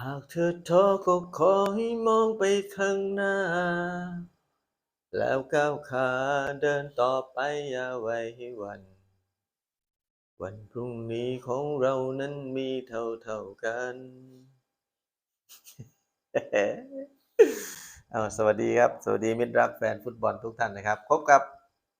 หากเธอท้อก็ขอให้มองไปข้างหน้า แล้วก้าวขาเดินต่อไปอย่าไว้ให้วัน วันพรุ่งนี้ของเรานั้นมีเท่าเท่ากัน เอาสวัสดีครับ สวัสดีมิตรรักแฟนฟุตบอลทุกท่านนะครับ พบกับ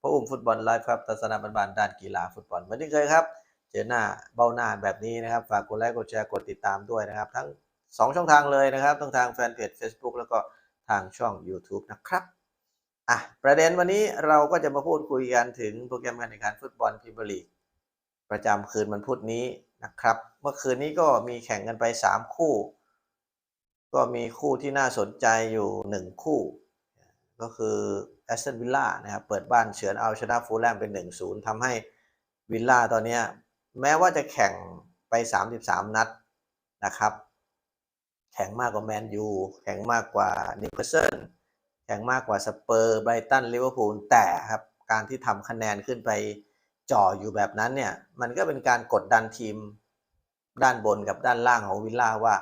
พระอุ้มฟุตบอลไลฟ์ครับทัศนบันๆด้านกีฬาฟุตบอลเหมือนที่เคยครับ เจอหน้าเบ้าหน้าแบบนี้นะครับ ฝากกดไลค์กดแชร์กดติดตามด้วยนะครับ ทั้ง 2 ช่องทางเลยนะครับทั้งทางแฟนเพจ Facebook แล้วก็ทางช่อง YouTube นะครับอะประเด็นวันนี้เราก็จะมาพูดคุยกันถึงโปรแกรมการแข่งขันฟุตบอลพรีเมียร์ลีกประจำคืนวันพุธนี้นะครับ เมื่อคืนนี้ก็มีแข่งกันไป 3 คู่ ก็มีคู่ที่น่าสนใจอยู่ 1 คู่ ก็คือแอสตันวิลล่านะครับเปิดบ้านเฉือนเอาชนะฟูลแลมเป็น 1-0ทำให้วิลล่าตอนนี้แม้ว่าจะแข่งไป 33 นัดนะครับ แข่งมากกว่าแมนยูแข่งมากกว่านิวคาสเซิลแข่งมากกว่าสเปอร์ไบรตันลิเวอร์พูลแต่ครับการที่ทำคะแนนขึ้นไปจ่ออยู่แบบนั้นเนี่ยมันก็เป็นการกดดันทีมด้านบนกับด้านล่างของวิลล่าว่า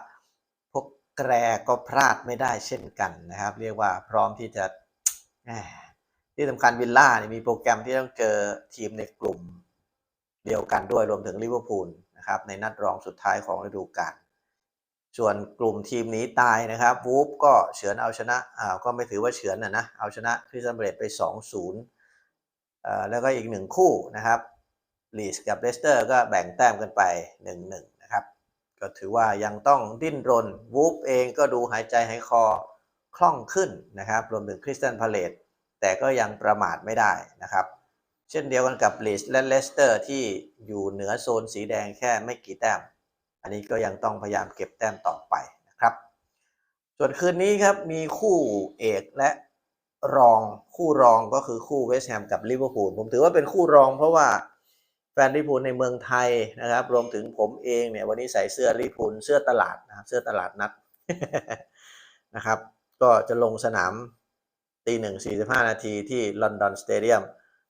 พวกแกรก็พลาดไม่ได้เช่นกันนะครับ เรียกว่าพร้อมที่จะแหม่ที่สำคัญวิลล่าเนี่ยมีโปรแกรมที่ต้องเจอทีมในกลุ่มเดียวกันด้วยรวมถึงลิเวอร์พูลนะครับในนัดรองสุดท้ายของฤดูกาล ส่วนกลุ่มทีมหนี้ตายนะครับวูฟก็เฉือนเอาชนะอ่าก็ไม่ถือว่าเฉือนนะนะเอาชนะคริสตันเบรดไป 2-0อ่าแล้วก็อีกหนึ่งคู่นะครับลีสกับเลสเตอร์ก็แบ่งแต้มกันไป 1-1 นะครับ ก็ถือว่ายังต้องดิ้นรนวูฟเองก็ดูหายใจหายคอคล่องขึ้นนะครับรวมถึงคริสตันพาเลตแต่ก็ยังประมาทไม่ได้นะครับ เช่นเดียวกันกับลีสและเลสเตอร์ที่อยู่เหนือโซนสีแดงแค่ไม่กี่แต้ม อันนี้ก็ยังต้องพยายามเก็บแต้มต่อไปนะครับ ส่วนคืนนี้ครับมีคู่เอกและรองคู่รองก็คือคู่เวสต์แฮมกับลิเวอร์พูลผมถือว่าเป็นคู่รองเพราะว่าแฟนลิเวอร์พูลในเมืองไทยนะครับ รวมถึงผมเองเนี่ยวันนี้ใส่เสื้อลิเวอร์พูลเสื้อตลาดนะครับเสื้อตลาดนัดนะครับ ก็จะลงสนามตีหนึ่งสี่สิบห้านาทีที่ลอนดอนสเตเดียม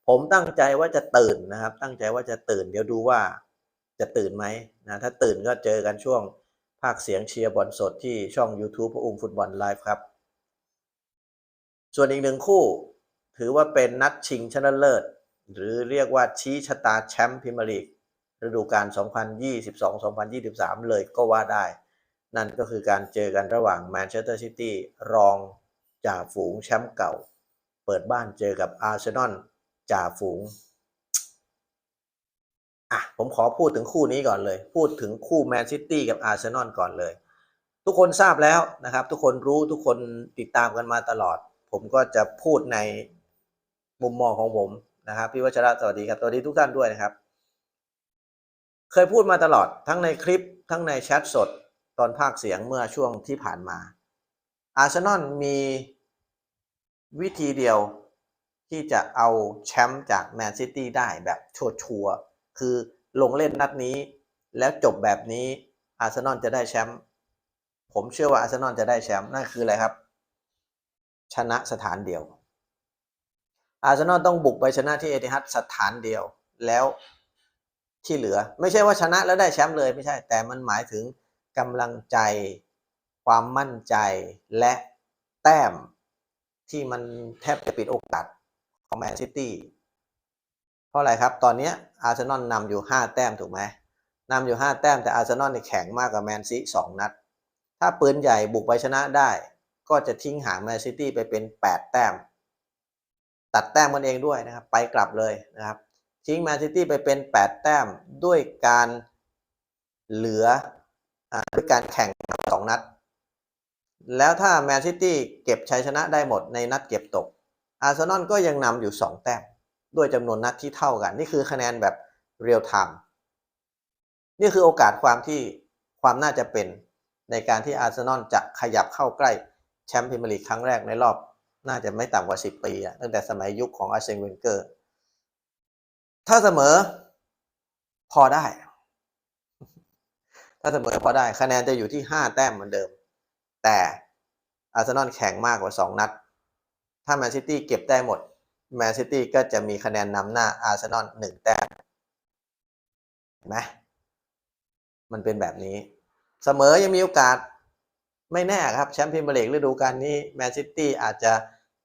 ผมตั้งใจว่าจะตื่นนะครับ ตั้งใจว่าจะตื่นเดี๋ยวดูว่า จะตื่นไหมนะถ้าตื่นก็เจอกันช่วงภาคเสียงเชียร์บอลสดที่ช่อง YouTube พระอุ้มฟุตบอลไลฟ์ครับ ส่วนอีกหนึ่งคู่ ถือว่าเป็นนัดชิงชนะเลิศ หรือเรียกว่าชี้ชะตาแชมป์พรีเมียร์ลีกฤดูกาล 2022-2023 เลยก็ว่าได้ นั่นก็คือการเจอกันระหว่างแมนเชสเตอร์ซิตี้รองจ่าฝูงแชมป์เก่า เปิดบ้านเจอกับอาร์เซนอลจ่าฝูง อะผมขอพูดถึงคู่นี้ก่อนเลย พูดถึงคู่แมนซิตี้กับอาร์เซนอลก่อนเลย ทุกคนทราบแล้วนะครับ ทุกคนรู้ทุกคนติดตามกันมาตลอด ผมก็จะพูดในมุมมองของผมนะครับพี่วัชระสวัสดีครับสวัสดีทุกท่านด้วยนะครับ เคยพูดมาตลอดทั้งในคลิปทั้งในแชทสดตอนภาคเสียงเมื่อช่วงที่ผ่านมา อาร์เซนอลมีวิธีเดียวที่จะเอาแชมป์จากแมนซิตี้ได้แบบชัวร์ คือลงเล่นนัดนี้ แล้วจบแบบนี้อาร์เซนอลจะได้แชมป์ผมเชื่อว่าอาร์เซนอลจะได้แชมป์นั่นคืออะไรครับ ชนะสถานเดียว อาร์เซนอลต้องบุกไปชนะที่เอติฮัดสถานเดียว แล้วที่เหลือ ไม่ใช่ว่าชนะแล้วได้แชมป์เลยไม่ใช่ แต่มันหมายถึงกำลังใจ ความมั่นใจและแต้มที่มันแทบจะปิดโอกาสของแมนซิตี้ เพราะอะไรครับ ตอนนี้อาร์เซนอลนำอยู่ 5 แต้มถูกไหมนำอยู่ 5 แต้มแต่อาร์เซนอลนี่แข็งมากกว่าแมนซีสองนัด ถ้าปืนใหญ่บุกไปชนะได้ ก็จะทิ้งห่างแมนซิตี้ไปเป็น 8 แต้ม ตัดแต้มกันเองด้วยนะครับ ไปกลับเลยนะครับ ทิ้งแมนซิตี้ไปเป็น 8 แต้มด้วยการเหลืออด้วยการแข่งสองนัด แล้วถ้าแมนซิตี้เก็บชัยชนะได้หมดในนัดเก็บตก อาร์เซนอลก็ยังนำอยู่ 2 แต้ม ด้วยจำนวนนัดที่เท่ากัน นี่คือคะแนนแบบเรียลไทม์นี่คือโอกาสความที่ความน่าจะเป็นในการที่อาร์เซนอลจะขยับเข้าใกล้แชมป์พรีเมียร์ลีกครั้งแรกในรอบ น่าจะไม่ต่ำกว่า 10 ปีตั้งแต่สมัยยุคของอาร์เซนเวนเกอร์ ถ้าเสมอพอได้ ถ้าเสมอพอได้คะแนนจะอยู่ที่ 5 แต้มเหมือนเดิม แต่อาร์เซนอลแข่งมากกว่า 2 นัด ถ้าแมนซิตี้เก็บได้หมด แมนซิตี้ก็จะมีคะแนนนำหน้าอาร์เซนอลหนึ่งแต้มเห็นไหมมันเป็นแบบนี้ เสมอยังมีโอกาสไม่แน่ครับ แชมป์พรีเมียร์ลีกฤดูกาลนี้แมนซิตี้อาจจะ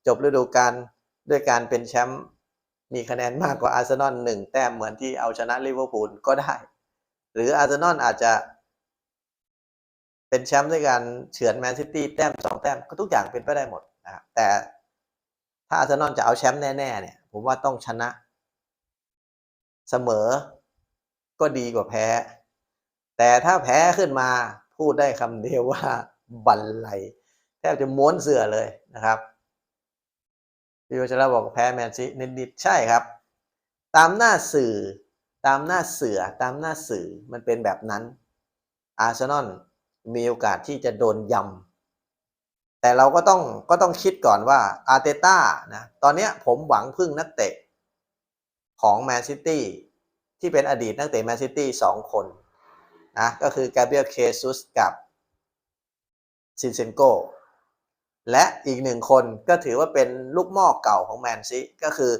จบฤดูกาลด้วยการเป็นแชมป์มีคะแนนมากกว่าอาร์เซนอลหนึ่งแต้มเหมือนที่เอาชนะลิเวอร์พูลก็ได้ หรืออาร์เซนอลอาจจะเป็นแชมป์ด้วยการเฉือนแมนซิตี้แต้มสองแต้มก็ทุกอย่างเป็นไปได้หมดนะครับแต่ ถ้าอาร์เซนอลจะเอาแชมป์แน่ๆเนี่ย ผมว่าต้องชนะ เสมอ ก็ดีกว่าแพ้ แต่ถ้าแพ้ขึ้นมาพูดได้คำเดียวว่าบันไลแทบจะม้วนเสือเลยนะครับพี่วัชระบอกแพ้แมนซีนิดๆใช่ครับ ตามหน้าสื่อ ตามหน้าเสือตามหน้าสื่อมันเป็นแบบนั้น อาร์เซนอลมีโอกาสที่จะโดนยำ แต่เราก็ต้องก็ต้องคิดก่อนว่าอาร์เตต้านะตอนนี้ผมหวังพึ่งนักเตะของแมนซิตี้ที่เป็นอดีตนักเตะแมนซิตี้สองคนนะก็คือกาเบรียลเคซุสกับซินเซนโกและอีกหนึ่งคนก็ถือว่าเป็นลูกหม้อเก่าของแมนซีก็คือ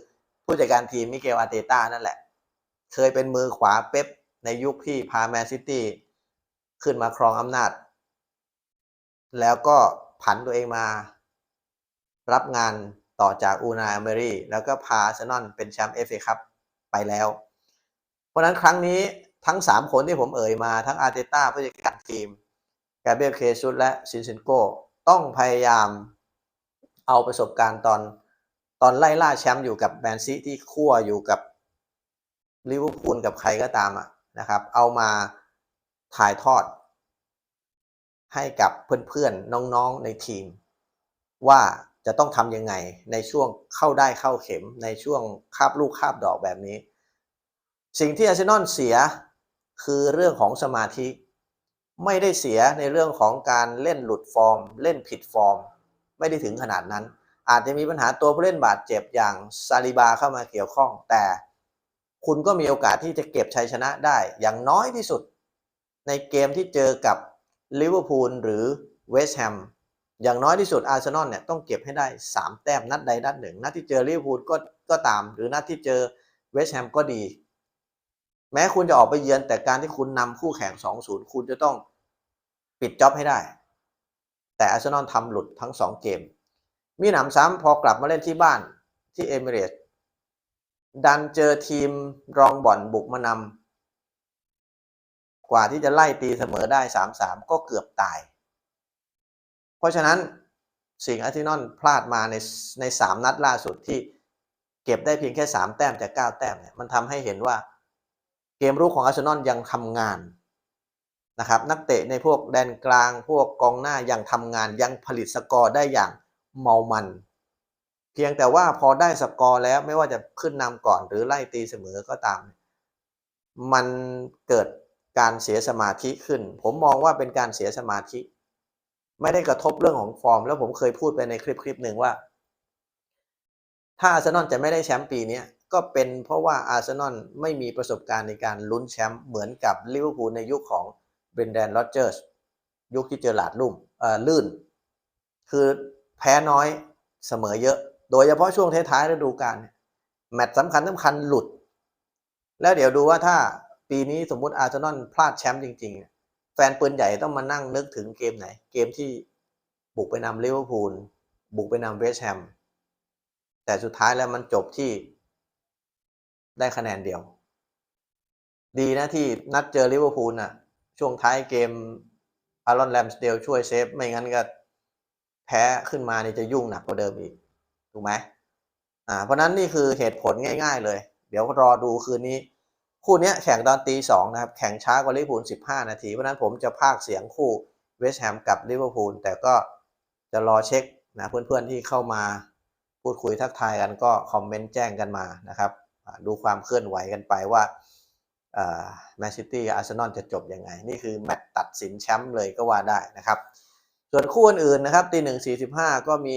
ผู้จัดการทีมมิเกลอาร์เตต้านั่นแหละ เคยเป็นมือขวาเป๊ปในยุคที่พาแมนซิตี้ขึ้นมาครองอำนาจ แล้วก็ ผันตัวเองมา รับงานต่อจากอูนาอเมรีแล้วก็พาเซนอลเป็นแชมป์เอฟเอคัพไปแล้ว เพราะฉะนั้นครั้งนี้ทั้ง 3 คนที่ผมเอ่ยมาทั้งอาร์เตต้าผู้จัดการทีมกาเบรียลเคซุสและซินเซนโกต้องพยายามเอาประสบการณ์ตอนตอนไล่ล่าแชมป์อยู่กับแมนซีที่คั่วอยู่กับลิเวอร์พูลกับใครก็ตามอะนะครับ เอามาถ่ายทอด ให้กับเพื่อนๆน้องๆในทีม ว่าจะต้องทำยังไงในช่วงเข้าได้เข้าเข็มในช่วงคาบลูกคาบดอกแบบนี้ สิ่งที่อาร์เซนอลเสียคือเรื่องของสมาธิ ไม่ได้เสียในเรื่องของการเล่นหลุดฟอร์ม เล่นผิดฟอร์ม ไม่ได้ถึงขนาดนั้น อาจจะมีปัญหาตัวผู้เล่นบาดเจ็บอย่างซาลิบาเข้ามาเกี่ยวข้อง แต่คุณก็มีโอกาสที่จะเก็บชัยชนะได้อย่างน้อยที่สุด ในเกมที่เจอกับ ลิเวอร์พูลหรือเวสต์แฮมอย่างน้อยที่สุดอาร์เซนอลเนี่ยต้องเก็บให้ได้ 3 แต้มนัดใดนัดหนึ่ง นัดที่เจอลิเวอร์พูลก็ก็ตาม หรือนัดที่เจอเวสต์แฮมก็ดี แม้คุณจะออกไปเยือนแต่การที่คุณนำคู่แข่ง 2-0 คุณจะต้องปิดจ็อบให้ได้ แต่อาร์เซนอลทำหลุดทั้ง 2 เกม มีหนำซ้ำพอกลับมาเล่นที่บ้านที่เอมิเรต์ดันเจอทีมรองบ่อนบุกมานำ กว่าที่จะไล่ตีเสมอได้3-3ก็เกือบตาย เพราะฉะนั้นสิ่งอาร์เซนอลพลาดมาในใน3นัดล่าสุดที่เก็บได้เพียงแค่3แต้มจาก9แต้มเนี่ยมันทำให้เห็นว่าเกมรุกของอาร์เซนอลยังทำงานนะครับนักเตะในพวกแดนกลางพวกกองหน้ายังทำงานยังผลิตสกอร์ได้อย่างเมามัน เพียงแต่ว่าพอได้สกอร์แล้วไม่ว่าจะขึ้นนำก่อนหรือไล่ตีเสมอก็ตาม มันเกิด การเสียสมาธิขึ้น ผมมองว่าเป็นการเสียสมาธิ ไม่ได้กระทบเรื่องของฟอร์ม แล้วผมเคยพูดไปในคลิปคลิปหนึ่งว่า ถ้าอาร์เซนอลจะไม่ได้แชมป์ปีนี้ก็เป็นเพราะว่าอาร์เซนอลไม่มีประสบการณ์ในการลุ้นแชมป์เหมือนกับลิเวอร์พูลในยุคของเบรนแดนโรเจอร์สยุคที่เจอหลาดลุ่มเอ่อลื่น คือแพ้น้อยเสมอเยอะ โดยเฉพาะช่วงท้ายๆฤดูกาลแมตช์สำคัญสำคัญหลุด แล้วเดี๋ยวดูว่าถ้า ปีนี้สมมุติอาร์เซนอลพลาดแชมป์จริงๆ แฟนปืนใหญ่ต้องมานั่งนึกถึงเกมไหน เกมที่บุกไปนำลิเวอร์พูลบุกไปนำเวสต์แฮมแต่สุดท้ายแล้วมันจบที่ได้คะแนนเดียว ดีนะที่นัดเจอลิเวอร์พูลน่ะ ช่วงท้ายเกมอารอนแรมสเดลช่วยเซฟ ไม่งั้นก็แพ้ขึ้นมานี่จะยุ่งหนักกว่าเดิมอีก ถูกไหมอ่าเพราะนั้นนี่คือเหตุผลง่าย ๆ เลย เดี๋ยวรอดูคืนนี้ คู่นี้แข่งตอนตีสองนะครับ แข่งช้ากว่าลิเวอร์พูลสิบห้านาที เพราะนั้นผมจะพากเสียงคู่เวสต์แฮมกับลิเวอร์พูล แต่ก็จะรอเช็คนะเพื่อนๆที่เข้ามาพูดคุยทักทายกันก็คอมเมนต์แจ้งกันมานะครับ ดูความเคลื่อนไหวกันไปว่าแมนซิตี้อาร์เซนอลจะจบยังไง นี่คือแมตช์ตัดสินแชมป์เลยก็ว่าได้นะครับ ส่วนคู่อื่นๆนะครับตีหนึ่งสี่สิบห้าก็มี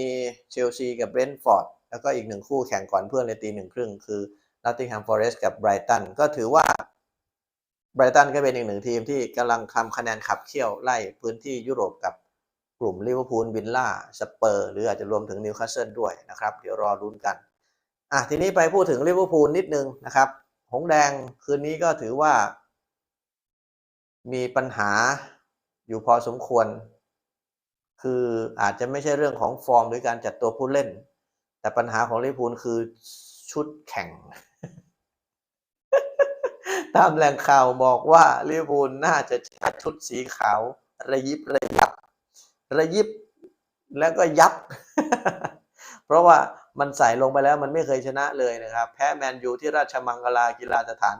เชลซีกับเบรนท์ฟอร์ดแล้วก็อีกหนึ่งคู่แข่งก่อนเพื่อนเลยตีหนึ่งครึ่งคือ นอตติงแฮมฟอเรสต์กับไบรตันก็ถือว่าไบรตันก็เป็นอีกหนึ่งทีมที่กำลังทำคะแนนขับเคี่ยวไล่พื้นที่ยุโรปกับกลุ่มลิเวอร์พูลวินล่าสเปอร์หรืออาจจะรวมถึงนิวคาสเซิลด้วยนะครับ เดี๋ยวรอรุ้นกันอะทีนี้ไปพูดถึงลิเวอร์พูลนิดนึงนะครับ หงแดงคืนนี้ก็ถือว่า มีปัญหาอยู่พอสมควร คืออาจจะไม่ใช่เรื่องของฟอร์มหรือการจัดตัวผู้เล่น แต่ปัญหาของลิเวอร์พูลคือชุดแข่ง ตามแหล่งข่าวบอกว่าลิเวอร์พูลน่าจะใช้ชุดสีขาว ระยิบระยับ ระยิบแล้วก็ยับ เพราะว่ามันใส่ลงไปแล้วมันไม่เคยชนะเลยนะครับ แพ้แมนยูที่ราชมังคลากีฬาสถาน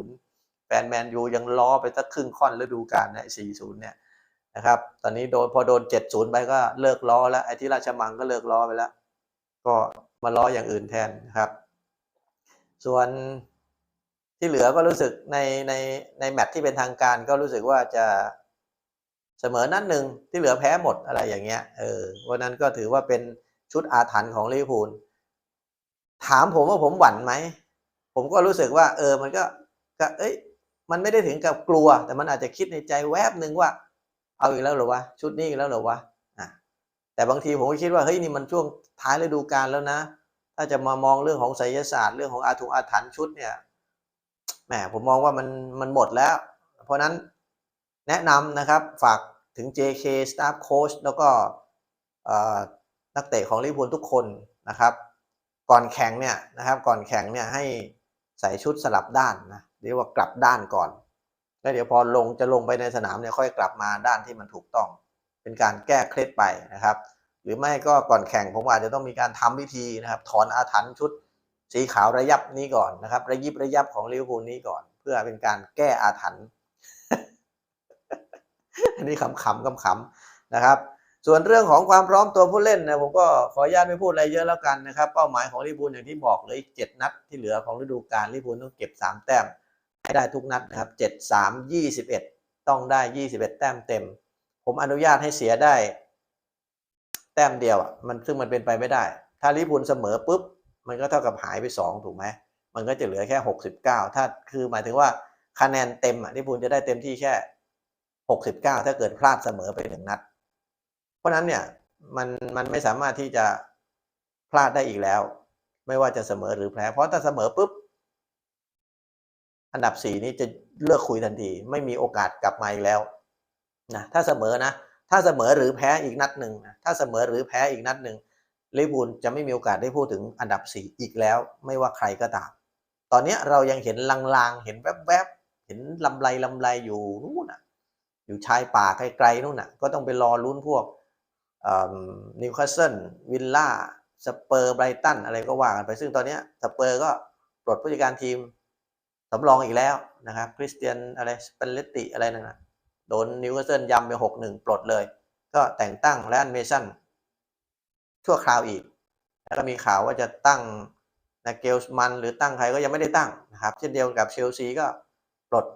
4-0 แฟนแมนยูยังล้อไปสักครึ่งค่อนฤดูกาลนี่ย4-0 เนี่ยนะครับ ตอนนี้โดนพอโดน 7-0 ไปก็เลิกล้อแล้วไอ้ที่ราชมังก็เลิกล้อไปแล้ว ก็มาล้ออย่างอื่นแทนนะครับ ส่วน ที่เหลือก็รู้สึกในในในแมตช์ที่เป็นทางการก็รู้สึกว่าจะเสมอนัดหนึ่งที่เหลือแพ้หมดอะไรอย่างเงี้ยเออวันนั้นก็ถือว่าเป็นชุดอาถรรพ์ของลิเวอร์พูลถามผมว่าผมหวั่นไหมผมก็รู้สึกว่า เออมันก็ก็เอ้ย มันไม่ได้ถึงกับกลัว แต่มันอาจจะคิดในใจแวบหนึ่งว่า เอาอีกแล้วหรอวะชุดนี้อีกแล้วหรอวะอะแต่บางทีผมก็คิดว่าเฮ้ยนี่มันช่วงท้ายฤดูกาลแล้วนะ ถ้าจะมามองเรื่องของไสยศาสตร์เรื่องของอาถุอาถรรพ์ชุดเนี่ย แหมผมมองว่ามันมันหมดแล้ว เพราะนั้นแนะนำนะครับฝากถึง JK Staff Coach แล้วก็นักเตะของลิเวอร์พูลทุกคนนะครับ ก่อนแข่งเนี่ยนะครับก่อนแข่งเนี่ยให้ใส่ชุดสลับด้านนะเรียกว่ากลับด้านก่อน แล้วเดี๋ยวพอลงจะลงไปในสนามเนี่ยค่อยกลับมาด้านที่มันถูกต้อง เป็นการแก้เคล็ดไปนะครับ หรือไม่ก็ก่อนแข่งผมอาจจะต้องมีการทำพิธีนะครับ ถอนอาถรรพ์ชุด สีขาวระยับนี้ก่อนนะครับ ระยิบระยับของลิเวอร์พูลนี้ก่อน เพื่อเป็นการแก้อาถรรพ์อันนี้ขำๆขำๆนะครับ ส่วนเรื่องของความพร้อมตัวผู้เล่นนะผมก็ขออนุญาตไม่พูดอะไรเยอะแล้วกันนะครับ เป้าหมายของลิเวอร์พูลอย่างที่บอกเลยเจ็ดนัดที่เหลือของฤดูกาลลิเวอร์พูลต้องเก็บสามแต้มให้ได้ทุกนัดนะครับเจ็ดสามยี่สิบเอ็ดต้องได้ยี่สิบเอ็ดแต้มเต็ม ผมอนุญาตให้เสียได้ แต้มเดียวอะมันซึ่งมันเป็นไปไม่ได้ ถ้าลิเวอร์พูลเสมอปุ๊บ มันก็เท่ากับหายไปสองถูกไหม มันก็จะเหลือแค่หกสิบเก้าถ้าคือหมายถึงว่าคะแนนเต็มอะลิเวอร์พูลจะได้เต็มที่แค่หกสิบเก้าถ้าเกิดพลาดเสมอไปหนึ่งนัด เพราะนั้นเนี่ยมันมันไม่สามารถที่จะพลาดได้อีกแล้ว ไม่ว่าจะเสมอหรือแพ้ เพราะถ้าเสมอปุ๊บอันดับสี่นี้จะเลิกคุยทันที ไม่มีโอกาสกลับมาอีกแล้วนะถ้าเสมอนะ ถ้าเสมอหรือแพ้อีกนัดหนึ่งถ้าเสมอหรือแพ้อีกนัดหนึ่ง ลิเวอร์พูลจะไม่มีโอกาสได้พูดถึงอันดับสี่อีกแล้ว ไม่ว่าใครก็ตาม ตอนนี้เรายังเห็นลางๆ เห็นแวบๆ เห็นลำไรลำไรอยู่นู่นน่ะ อยู่ชายป่าไกลๆนู่นน่ะ ก็ต้องไปรอลุ้นพวกนิวคาสเซิลวิลล่าสเปอร์ไบรตันอะไรก็ว่ากันไป ซึ่งตอนนี้สเปอร์ก็ปลดผู้จัดการทีมสำรองอีกแล้วนะครับคริสเตียนอะไรสเปนเลตติอะไรนั่นนะโดนนิวคาสเซิลยำไปหกหนึ่งปลดเลย ก็แต่งตั้งแลนเมสัน ชั่วคราวอีก แล้วก็มีข่าวว่าจะตั้งนาเกลส์มัน หรือตั้งใครก็ยังไม่ได้ตั้งนะครับ เช่นเดียวกับเชลซีก็ปลด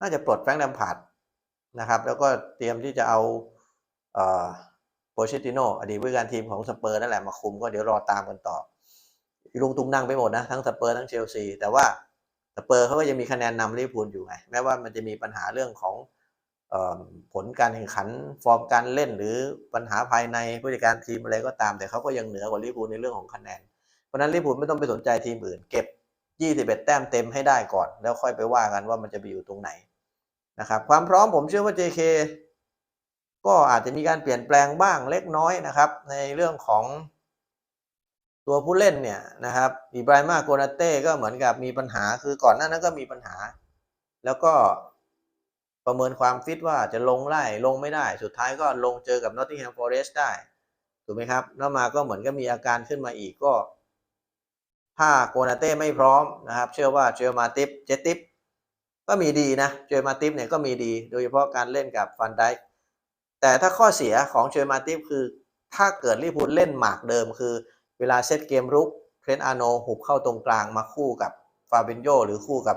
น่าจะปลดแฟรงค์แลมพาร์ดนะครับ แล้วก็เตรียมที่จะเอาโปเชติโนอดีตผู้การทีมของสเปอร์นั่นแหละมาคุมก็เดี๋ยวรอตามกันต่อลุงตุงนั่งไปหมดนะ ทั้งสเปอร์ทั้งเชลซีแต่ว่าสเปอร์เขาก็ยังมีคะแนนนำลิเวอร์พูลอยู่ไงแม้ว่ามันจะมีปัญหาเรื่องของ ผลการแข่งขันฟอร์มการเล่นหรือปัญหาภายในผู้จัดการทีมอะไรก็ตาม แต่เขาก็ยังเหนือกว่าลิเวอร์พูลในเรื่องของคะแนน เพราะนั้นลิเวอร์พูลไม่ต้องไปสนใจทีมอื่น เก็บ 21 แต้มเต็มให้ได้ก่อน แล้วค่อยไปว่ากันว่ามันจะไปอยู่ตรงไหนนะครับความพร้อมผมเชื่อว่า JK ก็อาจจะมีการเปลี่ยนแปลงบ้างเล็กน้อยนะครับ ในเรื่องของตัวผู้เล่นเนี่ยนะครับอีบรายมาโกนาเต้ก็เหมือนกับมีปัญหาคือก่อนหน้านั้นก็มีปัญหา แล้วก็ ประเมินความฟิตว่าจะลงไล่ลงไม่ได้ สุดท้ายก็ลงเจอกับนอตติงแฮมฟอเรสต์ได้ ถูกไหมครับ แล้วมาก็เหมือนก็มีอาการขึ้นมาอีกก็ ถ้าโกนาเต้ไม่พร้อมนะครับ เชื่อว่าเจอมาติปเจติปก็มีดีนะ เจอมาติปเนี่ยก็มีดี โดยเฉพาะการเล่นกับฟันไดแต่ถ้าข้อเสียของเจอมาติปคือ ถ้าเกิดลิพูลเล่นหมากเดิมคือ เวลาเซตเกมรุกเทรนอาโนหุบเข้าตรงกลางมาคู่กับฟาบินโยหรือคู่กับ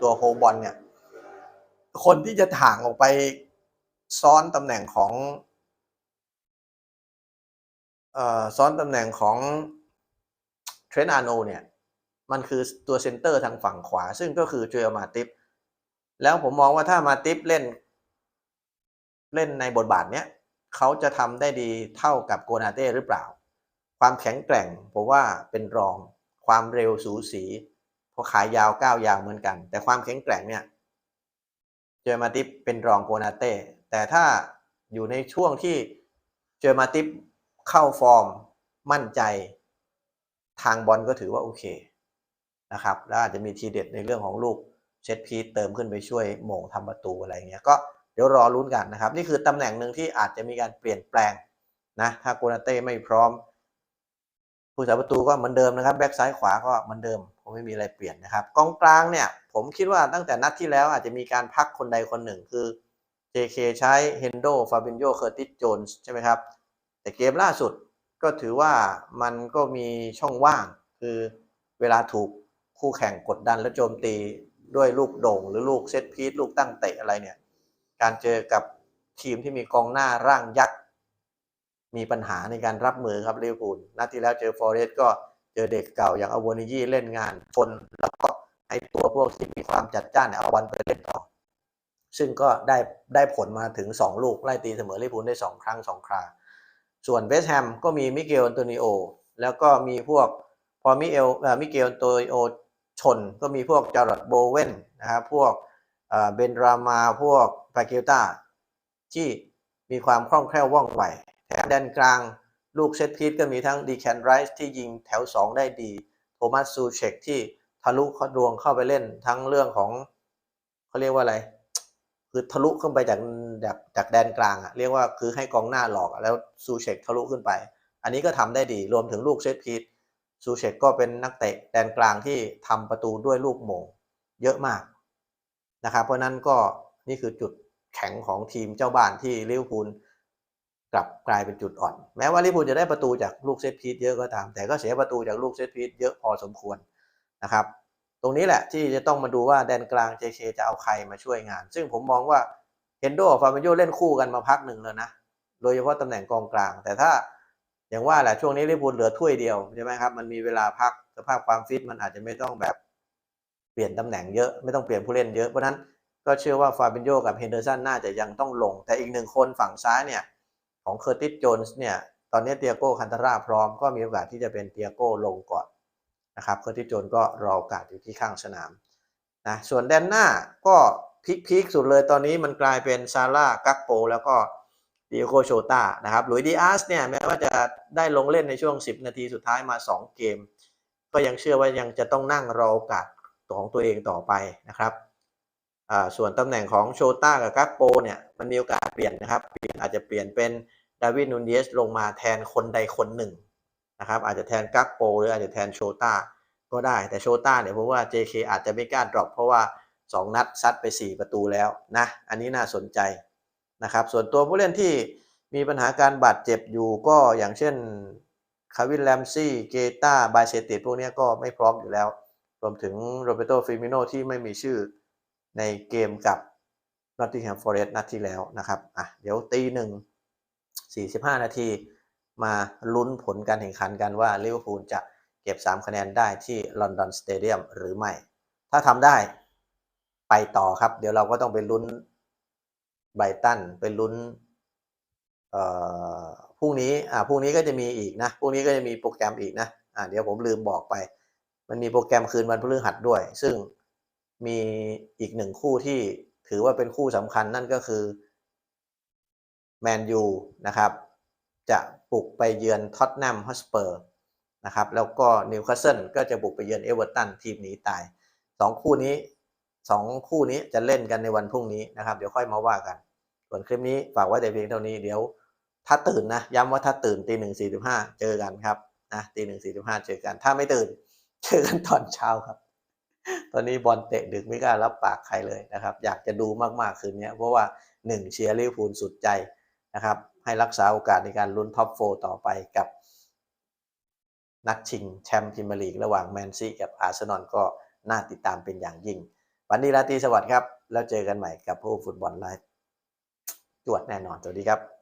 ตัวโฮบอลเนี่ย คนที่จะถ่างออกไปซ้อนตำแหน่งของเอ่อซ้อนตำแหน่งของเทรนอาโนเนี่ย มันคือตัวเซนเตอร์ทางฝั่งขวา ซึ่งก็คือเจอมาติปแล้วผมมองว่าถ้ามาติปเล่น เล่นในบทบาทเนี้ยเขาจะทำได้ดีเท่ากับโกนาเต้หรือเปล่า ความแข็งแกร่งผมว่าเป็นรอง ความเร็วสูสีเพราะขายยาวก้าวยาวเหมือนกัน แต่ความแข็งแกร่งเนี่ย เจอมาติปเป็นรองโกนาเต้แต่ถ้าอยู่ในช่วงที่เจอมาติปเข้าฟอร์มมั่นใจทางบอลก็ถือว่าโอเคนะครับแล้วอาจจะมีทีเด็ดในเรื่องของลูกเซตพีทเติมขึ้นไปช่วยโหม่งทำประตูอะไรเงี้ยก็เดี๋ยวรอลุ้นกันนะครับ นี่คือตำแหน่งหนึ่งที่อาจจะมีการเปลี่ยนแปลงนะถ้าโกนาเต้ไม่พร้อม ผู้สาประตูก็เหมือนเดิมนะครับ แบ็กซ้ายขวาก็เหมือนเดิมคงไม่มีอะไรเปลี่ยนนะครับกองกลางเนี่ย ผมคิดว่าตั้งแต่นัดที่แล้วอาจจะมีการพักคนใดคนหนึ่งคือ JK ใช้เฮนโดฟาบินโยเคอร์ติสโจนส์ใช่ไหมครับ แต่เกมล่าสุดก็ถือว่ามันก็มีช่องว่าง คือเวลาถูกคู่แข่งกดดันและโจมตีด้วยลูกโด่ง หรือลูกเซตพีซลูกตั้งเตะอะไรเนี่ย การเจอกับทีมที่มีกองหน้าร่างยักษ์ มีปัญหาในการรับมือครับลิเวอร์พูลนัดที่แล้วเจอฟอเรสต์ก็เจอเด็กเก่าอย่างอโวนิยี่เล่นงานชนแล้วก็ ให้ตัวพวกที่มีความจัดจ้านเนี่ยเอาบอลไปเล่นต่อ ซึ่งก็ได้ได้ผลมาถึง 2 ลูกไล่ตีเสมอลิเวอร์พูลได้ 2 ครั้ง 2 ครา ส่วนเวสต์แฮมก็มีมิเกลอันโตนิโอ แล้วก็มีพวกพอมิเอลเอ่อมิเกลอันโตนิโอชน ก็มีพวกจาร์ดโบเวนนะครับพวกเอ่อเบนรามาพวกปาเกลตาที่มีความคล่องแคล่วว่องไวแถมแดนกลางลูกเซตพีซก็มีทั้งดีแคนไรส์ที่ยิงแถว 2 ได้ดี โทมัสซูเชกที่ ทะลุเขาดวงเข้าไปเล่นทั้งเรื่องของเขาเรียกว่าอะไร คือทะลุขึ้นไปจากจากจากแดนกลางอะเรียกว่าคือให้กองหน้าหลอกแล้วซูเชกทะลุขึ้นไป อันนี้ก็ทำได้ดีรวมถึงลูกเซตพีซซูเชกก็เป็นนักเตะแดนกลางที่ทำประตูด้วยลูกโมงเยอะมากนะครับเพราะนั้นก็นี่คือจุดแข็งของทีมเจ้าบ้านที่ลิเวอร์พูลกลับกลายเป็นจุดอ่อน แม้ว่าลิเวอร์พูลจะได้ประตูจากลูกเซตพีซเยอะก็ตาม แต่ก็เสียประตูจากลูกเซตพีซเยอะพอสมควร นะครับ ตรงนี้แหละที่จะต้องมาดูว่าแดนกลาง JK จะเอาใครมาช่วยงาน ซึ่งผมมองว่าเฮนโดกับฟาบิโยเล่นคู่กันมาพักหนึ่งแล้วนะ โดยเฉพาะตำแหน่งกองกลาง แต่ถ้าอย่างว่าแหละช่วงนี้ลิเวอร์พูลเหลือถ้วยเดียวใช่ไหมครับ มันมีเวลาพักสภาพความฟิตมันอาจจะไม่ต้องแบบเปลี่ยนตำแหน่งเยอะไม่ต้องเปลี่ยนผู้เล่นเยอะเพราะนั้นก็เชื่อว่าฟาบิโยกับเฮนเดอร์สันน่าจะยังต้องลง แต่อีกหนึ่งคนฝั่งซ้ายเนี่ยของเคอร์ติสโจนส์เนี่ยตอนนี้เตียโก้คันตาร่าพร้อมก็มีโอกาสที่จะเป็นเตียโก้ลงก่อน นะครับเคอร์ติสโจนก็รอโอกาสอยู่ที่ข้างสนามนะส่วนแดนหน้าก็พีคๆสุดเลยตอนนี้มันกลายเป็นซาร่ากักโป แล้วก็ดิโกโชตานะครับหลุยดีอาสเนี่ยแม้ว่าจะได้ลงเล่นในช่วง 10 นาทีสุดท้ายมา 2 เกม ก็ยังเชื่อว่ายังจะต้องนั่งรอโอกาสของตัวเองต่อไปนะครับส่วนตำแหน่งของโชต้ากับกักโปเนี่ยมันมีโอกาสเปลี่ยนนะครับเปลี่ยนอาจจะเปลี่ยนเป็นดาวิดนูนเยสลงมาแทนคนใดคนหนึ่ง นะครับอาจจะแทนกักโปหรืออาจจะแทนโชต้าก็ได้แต่โชต้าเนี่ยผมว่า JK อาจจะไม่กล้าดรอปเพราะว่า 2 นัดซัดไป 4 ประตูแล้วนะอันนี้น่าสนใจนะครับส่วนตัวผู้เล่นที่มีปัญหาการบาดเจ็บอยู่ก็อย่างเช่นคาวินแลมซี่เกตาบายเชติพวกนี้ก็ไม่พร้อมอยู่แล้ว รวมถึงโรเบโตฟิมิโนที่ไม่มีชื่อในเกมกับนอตติงแฮมฟอเรสต์นัดที่แล้วนะครับอะเดี๋ยวตีหนึ่ง45 นาที มาลุ้นผลการแข่งขันกันว่าลิเวอร์พูลจะเก็บ 3 คะแนนได้ที่ลอนดอนสเตเดียมหรือไม่ ถ้าทำได้ไปต่อครับ เดี๋ยวเราก็ต้องไปลุ้นไบรตันไปลุ้นพรุ่งนี้อ่าพรุ่งนี้ก็จะมีอีกนะพรุ่งนี้ก็จะมีโปรแกรมอีกนะอ่าเดี๋ยวผมลืมบอกไป มันมีโปรแกรมคืนวันพฤหัสด้วย ซึ่งมีอีกหนึ่งคู่ที่ถือว่าเป็นคู่สำคัญนั่นก็คือแมนยูนะครับ จะ บุกไปเยือนท็อตแนมฮอสเปอร์นะครับแล้วก็นิวคาสเซิลก็จะบุกไปเยือนเอเวอร์ตันทีมหนีตายสองคู่นี้สองคู่นี้จะเล่นกันในวันพรุ่งนี้นะครับ เดี๋ยวค่อยมาว่ากัน ส่วนคลิปนี้ฝากไว้แต่เพียงเท่านี้เดี๋ยว ถ้าตื่นนะย้ำว่าถ้าตื่นตีหนึ่งสี่สิบห้าเจอกันครับนะตีหนึ่งสี่สิบห้าเจอกัน ถ้าไม่ตื่นเจอกันตอนเช้าครับ ตอนนี้บอลเตะดึกไม่กล้ารับปากใครเลยนะครับ อยากจะดูมากๆคืนนี้เพราะว่าหนึ่งเชียร์ลิเวอร์พูลสุดใจนะครับ ให้รักษาโอกาสในการลุ้นท็อปโฟต่อไปกับ นัดชิงแชมป์พรีเมียร์ลีกระหว่างแมนซีกับอาร์เซนอลก็น่าติดตามเป็นอย่างยิ่ง วันนี้ราตรีสวัสดิ์ครับ แล้วเจอกันใหม่กับผู้ฟุตบอลไลฟ์จวดแน่นอนสวัสดีครับ